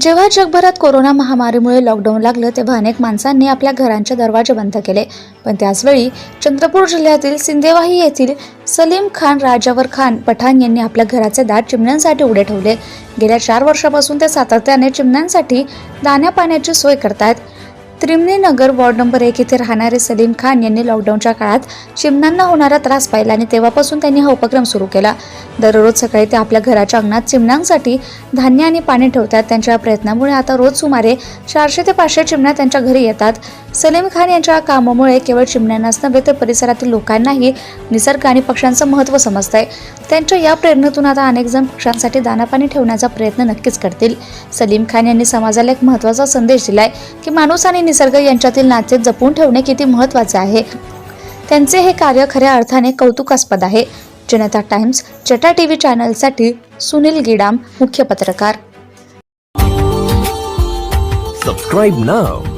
जेव्हा जगभरात कोरोना महामारीमुळे लॉकडाऊन लागलं तेव्हा अनेक माणसांनी आपल्या घरांचे दरवाजे बंद केले. पण त्याचवेळी चंद्रपूर जिल्ह्यातील सिंदेवाही येथील सलीम खान राजावर खान पठाण यांनी आपल्या घराचे दार चिमण्यांसाठी उडे ठेवले. गेल्या चार वर्षापासून ते सातत्याने चिमण्यांसाठी दाण्या पाण्याची सोय करतायत. त्रिमणी नगर वॉर्ड नंबर एक येथे राहणारे सलीम खान यांनी लॉकडाऊनच्या काळात चिमण्यांना होणारा त्रास पाहिला आणि तेव्हापासून त्यांनी हा उपक्रम सुरू केला. दररोज सकाळी ते आपल्या घराच्या अंगणात चिमण्यांसाठी धान्य आणि पाणी ठेवतात. त्यांच्या प्रयत्नामुळे आता रोज सुमारे चारशे ते पाचशे चिमण्या त्यांच्या घरी येतात. सलीम खान यांच्या कामामुळे केवळ चिमण्यांनाच नव्हे तर परिसरातील लोकांनाही निसर्ग आणि पक्ष्यांचं महत्त्व समजतंय. त्यांच्या या प्रेरणेतून आता अनेक जण पक्ष्यांसाठी दानापाणी ठेवण्याचा प्रयत्न नक्कीच करतील. सलीम खान यांनी समाजाला एक महत्त्वाचा संदेश दिलाय की माणूस आणि निसर्ग यांच्यातील नाते जपून ठेवणे किती महत्त्वाचे आहे. त्यांचे हे कार्य खऱ्या अर्थाने कौतुकास्पद आहे. जनता टाइम्स चटा टी व्ही चॅनलसाठी सुनील गिडाम मुख्य पत्रकार. Subscribe now.